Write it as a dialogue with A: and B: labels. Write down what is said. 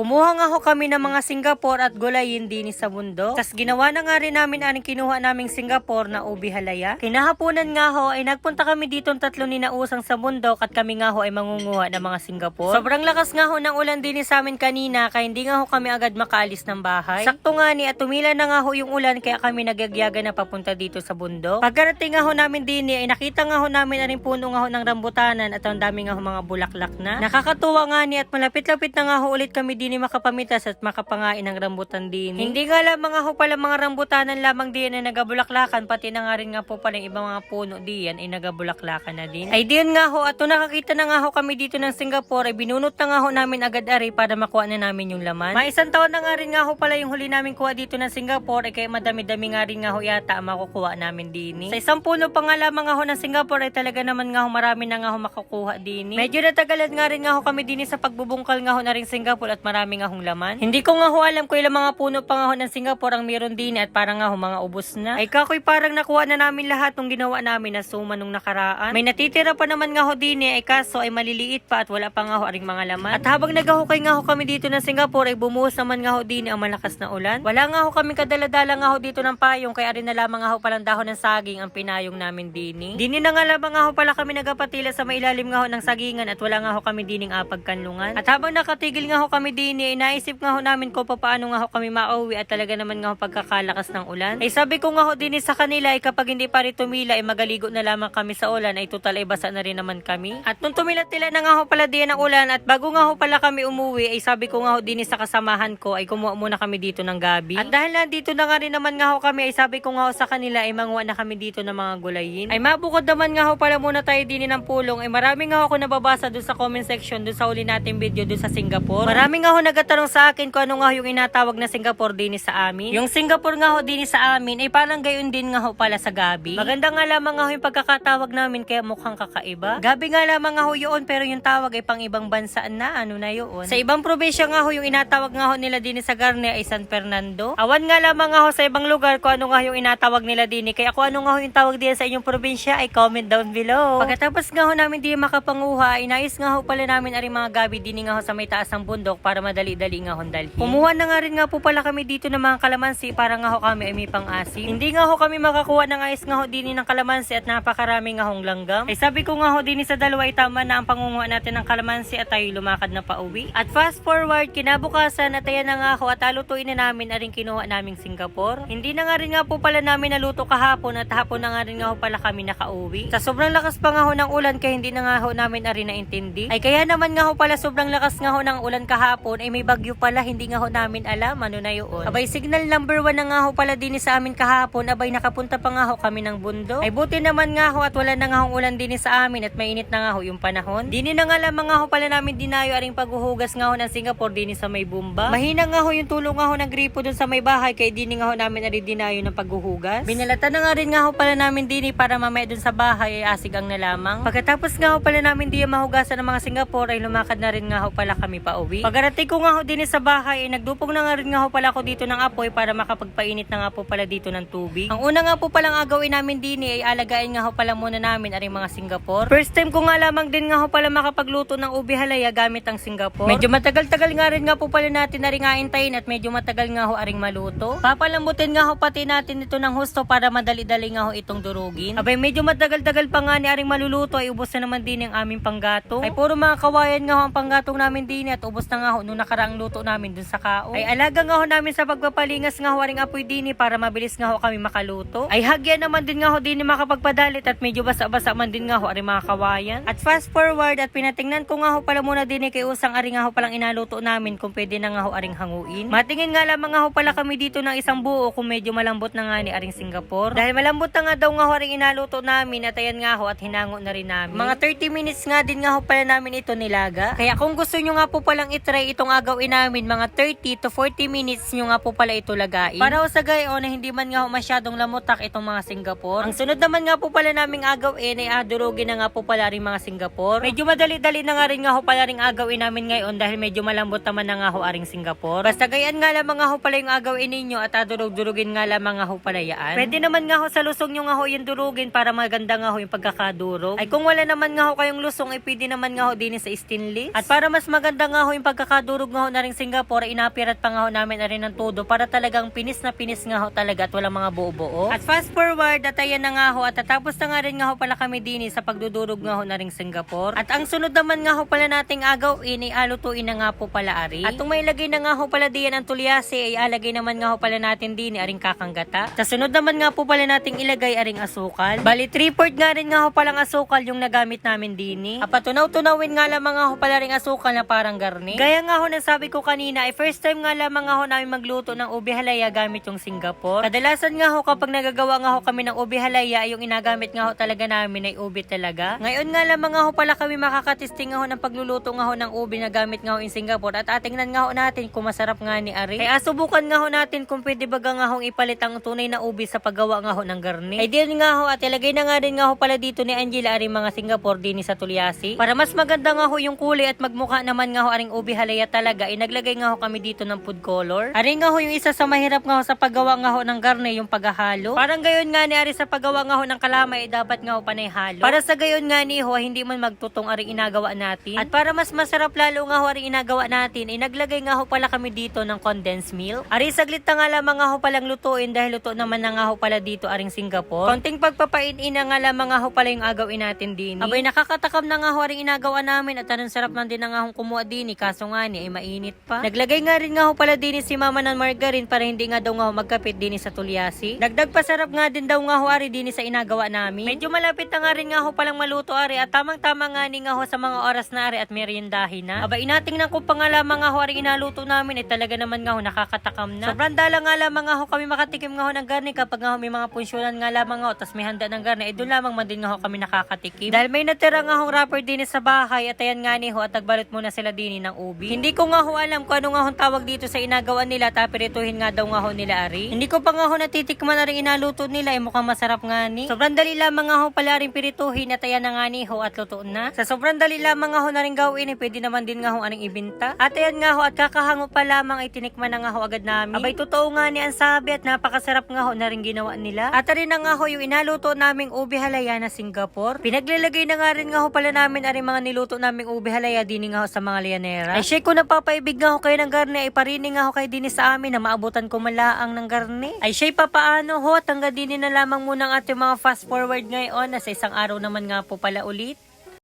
A: Kumuha nga ho kami ng mga Singapore at gulayin din sa mundo. Tas ginawa na nga rin namin aning kinuha naming Singapore na ubi halaya. Kinahaponan nga ho ay nagpunta kami dito tatlo ni nausang sa bundok at kami nga ho ay mangunguha ng mga Singapore. Sobrang lakas nga ho ng ulan din sa amin kanina kaya hindi nga ho kami agad makaalis ng bahay. Sakto nga ni at tumila na nga ho yung ulan kaya kami nagyagyaga na papunta dito sa bundok. Pagkarating nga ho namin din ay nakita nga ho namin na rin puno nga ho ng rambutanan at ang dami nga ho mga bulaklak na. Nakakatuwa nga ni at malapit-lapit na nga ho ulit kami din makapamitas at makapangain ng rambutan din. Hindi nga lamang ho pala mga rambutanan lamang din na nagabulaklakan pati na nga rin nga po pala yung ibang mga puno diyan ay nagabulaklakan na din. Ay diyan nga ho at nung nakakita na nga ho kami dito ng Singapore ay binunot na nga ho namin agad ari para makuha na namin yung laman. May isang taon na nga rin nga ho pala yung huli namin kuha dito ng Singapore ay kaya madami-dami nga rin nga ho yata ang makukuha namin din. Sa isang puno pa nga lamang nga ho ng Singapore ay talaga naman nga ho marami na nga ho makukuha din. Medyo natagalan nga rin nga ho kami din sa pagbubungkal nga ho na rin Singapore at marami nga hong laman. Hindi ko nga ho alam kung ilang mga puno pa nga ho ng Singapore ang meron din at parang nga ho mga ubos na. Ay kakoy parang nakuha na namin lahat nung ginawa namin na suma nung nakaraan. May natitira pa naman nga ho din eh, ay kaso ay maliliit pa at wala pa nga ho aring mga laman. At habang naghahukay nga ho kami dito ng Singapore ay bumuhos naman nga ho din ang malakas na ulan. Wala nga ho kami kadaladala nga ho dito ng payong kaya rin na lamang nga ho palang dahon ng saging ang pinayong namin dini. Dini na nga lamang nga ho pala kami nagapatila sa mailalim nga ho ng sagingan at wala nga ho kami dining apag kanlungan. At habang nakatigil nga ho kami dini ay naisip nga ho namin ko paano nga ho kami mauwi at talaga naman nga ho pagkakalakas ng ulan. Ay sabi ko nga ho dini sa kanila ay kapag hindi pa rin tumila ay magaligo na lamang kami sa ulan ay total ay basa na rin naman kami. At nung tumilat-tila na nga ho pala diyan ng ulan at bago nga ho pala kami umuwi ay sabi ko nga ho dini sa kasamahan ko ay kumuha muna kami dito ng gabi. At dahil nandito na nga rin naman nga ho kami ay sabi ko nga ho sa kanila ay manguha na kami dito ng mga gulayin. Ay mabukod naman nga ho pala muna tayo din ng pulong ay marami nga ho ako nababasa doon sa comment section doon sa uli nating video doon sa Singapore. Marami nga ho nagtatanong sa akin kung ano nga yung inatawag na Singapore din sa amin. Yung Singapore nga ho din sa amin ay parang gayon din nga ho pala sa gabi. Maganda nga lamang nga ho yung pagkakatawag namin kaya mukhang kakaiba. Gabi nga lamang nga ho yun pero yung tawag ay pang ibang bansa na ano na yun. Sa ibang probinsya nga ho yung inatawag nga ho nila din sa Garne ay San Fernando. Awan nga lamang nga ho sa ibang lugar kung ano nga yung inatawag nila din kaya kung ano nga ho yung tawag din sa inyong probinsya ay comment down below. Pagkatapos nga ho namin di makapanguha ay nais nga ho pala namin ari mga gabi din nga ho sa may taas ng bundok para madali-dali nga ho dalhin. Kumuha na nga rin nga po pala kami dito ng mga kalamansi para nga ho kami ay may pang-asim. Hindi nga ho kami makakuha ng ayos nga ho din ng kalamansi at napakarami nga hong langgam. Ay sabi ko nga ho din sa dalawa ay tama na ang pangunguha natin ng kalamansi at tayo lumakad na pauwi. At fast forward, kinabukasan at ayan na nga ho at alutuin na namin aring kinuha naming Singapore. Hindi na nga rin nga po pala namin naluto kahapon at hapon na nga rin nga ho pala kami nakauwi. Sa sobrang lakas pa nga ho ng ulan kaya hindi na nga ho namin ari naintindi. Ay kaya naman nga ho pala sobrang lakas nga ho ng ulan kahapon ay may bagyo pala hindi nga ho namin alam ano na yun. Abay signal number 1 na nga ho pala din sa amin kahapon abay nakapunta pa nga ho kami ng bundok. Ay buti naman nga ho at wala na nga ho ulan din sa amin at mainit na nga ho yung panahon. Dini na nga lamang nga ho pala namin dinayo aring paghuhugas nga ho ng Singapore din sa may bumba. Mahina nga ho yung tulong nga ho ng gripo dun sa may bahay kaya dini nga ho namin ari dinayo ng paghuhugas. Binalata na nga rin nga ho pala namin dini para mamaya dun sa bahay ay asigang na lamang. Pagkatapos nga ho pala namin di mahugasan ng mga Singapore ay lumakad na rin nga ho pala kami pa uwi. Pagkarating ko nga ho din sa bahay ay nagdupong na nga rin nga ho pala ako dito ng apoy para makapagpainit na nga po pala dito ng tubig. Ang una nga po palang agawin namin din ay alagain nga ho pala muna namin aring mga Singapore. First time ko nga lamang din nga ho pala makapagluto ng ubi halaya gamit ang Singapore. Medyo matagal-tagal nga rin nga po pala natin na rin aintayin at medyo matagal nga ho aring maluto. Papalambutin nga ho pati natin ito ng husto para madali-dali nga ho itong durugin. Abay medyo matagal-tagal pa nga ni aring maluluto ay ubos na naman din ang aming panggato. Ay puro mga kawayan nga ho ang panggatong namin din at ubos na nga ho nung nakaraang luto namin dun sa kao. Ay alaga nga ho namin sa pagpapalingas nga ho aring apoy din para mabilis nga ho kami makaluto. Ay hagya naman din nga ho din makapagpadalit at medyo basa-basa man din nga ho aring mga kawayan. At fast forward at pinatingnan ko nga ho pala muna din kay usang aring nga ho palang inaluto namin kung pwede na nga ho aring hanguin. Matingin nga lamang nga ho pala kami dito ng isang buo kung medyo malambot na nga ni aring Singapore. Dahil malambot na nga daw nga ho aring inaluto namin at ayan nga ho at hinango na rin namin. Mga 30 minutes nga din nga ho pala namin ito nilaga. Kaya kung gusto nyo nga po palang itry itong agawin namin mga 30 to 40 minutes nyo nga po pala ito lagain. Para sa gayon na hindi man nga masyadong lamutak itong mga Singapore. Ang sunod naman nga po pala naming agawin ay adurugin na nga po pala rin mga Singapore. Medyo madali-dali na nga rin nga ho pala rin agawin namin ngayon dahil medyo malambot naman na nga ho aring Singapore. Basta gayan nga lamang nga ho pala yung agawin ninyo at adurug-durugin nga lamang nga ho pala yaan. Pwede naman nga ho sa lusong nyo nga ho yung durugin para maganda nga ho yung pagkakadurog. Ay kung wala naman nga ho kayong lusong pwede naman nga ho din sa stainless. At para mas maganda nga ho yung pagkakadurog pagdudurog nga ho na rin Singapore, inapirat pa nga ho namin na rin ng todo para talagang pinis na pinis nga ho talaga at walang mga buo-buo. At fast forward, at ayan na nga ho, at tatapos na nga rin nga ho pala kami din sa pagdudurog nga ho na rin Singapore. At ang sunod naman nga ho pala nating agawin ay alutuin na nga po pala ari. At kung may lagay na nga ho pala diyan ang tulyase ay alagay naman nga ho pala natin din aring kakanggata. Sa sunod naman nga po pala nating ilagay aring asukal. Bali 3 port nga rin nga ho palang asukal yung nagamit namin din. Apatunaw-tunawin nga lamang nga ho pala ring asukal na parang garni. Gaya nga ho ng sabi ko kanina ay first time nga lamang nga ho namin magluto ng ubi halaya gamit yung Singapore. Kadalasan nga ho kapag nagagawa nga ho kami ng ubi halaya ay yung inagamit nga ho talaga namin ay ubi talaga. Ngayon nga lamang nga ho pala kami makakatesting nga ho ng pagluluto nga ho ng ubi na gamit nga ho in Singapore at atingnan nga ho natin kung masarap nga ni Ari. Kaya subukan nga ho natin kung pwede ba nga ho ipalit ang tunay na ubi sa paggawa nga ho ng garni. Ay din nga ho at ilagay na nga rin nga ho pala dito ni Angela aring mga Singapore din sa Tulyasi. Para mas maganda nga ho yung kulay at magmukha naman nga ho aring ubi halaya talaga ay naglagay nga ho kami dito ng food color. Ari nga ho yung isa sa mahirap nga ho sa paggawa nga ho ng garni yung paghahalo. Parang gayon nga ni Ari sa paggawa nga ho ng kalamay ay dapat nga ho panay halo. Para sa gayon nga ni ho hindi man magtutong aring inagawa natin. At para mas masarap lalo nga ho aring inagawa natin ay naglagay nga ho pala kami dito ng condensed milk. Ari saglit na nga lamang nga ho palang lutuin dahil luto naman na nga ho pala dito aring Singapore. Konting pagpapain na nga lamang nga ho pala yung agawin natin din. Abay nakakatakam na nga ho aring inagawa namin at anong sarap man din na nga hong kumuha din kaso nga ni ay mainit pa. Naglagay nga rin nga ho pala din si mama ng margarine para hindi nga daw nga ho magkapit din sa tulyasi. Dagdag pasarap nga din daw nga ho ari din sa inagawa namin. Medyo malapit na nga rin nga ho palang maluto ari at tamang tama nga ni nga ho sa mga oras na ari at meriendahin na. Aba inatingnan ko pa nga ho aring inaluto namin ay talaga naman nga ho nakakatakam na. Sobrang dala nga lamang nga ho kami makatikim nga ho ng garni kapag nga ho may mga punsyonan nga lamang nga ho tas may handa ng garni ay doon lamang man din nga ho kami nakakatikim. Dahil may natira nga hong wrapper din sa bahay at ayan nga ni ho at nagbalot muna sila din ng ubi. Hindi ko nga ho alam kung ano nga hong tawag dito sa inagawa nila tapirituhin nga daw nga ho nila ari. Hindi ko pa nga ho natitikman na rin inaluto nila ay mukhang masarap nga ni. Sobrang dali lamang nga ho pala rin pirituhin at ayan na nga ni ho at luto na. Sa sobrang dali lamang nga ho na rin gawin eh, pwede naman din nga ho aning ibinta. At ayan nga ho at kakahango pa lamang ay tinikman na nga ho agad namin. Abay totoo nga ni ang sabi at napakasarap nga ho na rin ginawa nila. At rin na nga ho yung inaluto naming ubi halaya na Singapore. Pinaglalagay na nga rin nga ho pala namin aring mga niluto naming ubi halaya din nga ho sa mga lianera. Ay ko napapaibig nga ho kayo ng garne ay parini nga ho kayo din sa amin na maabutan ko malaang ng garne. Ay syek papaano ho at hanggang din na lamang muna ating mga fast forward ngayon na sa isang araw naman nga po pala ulit.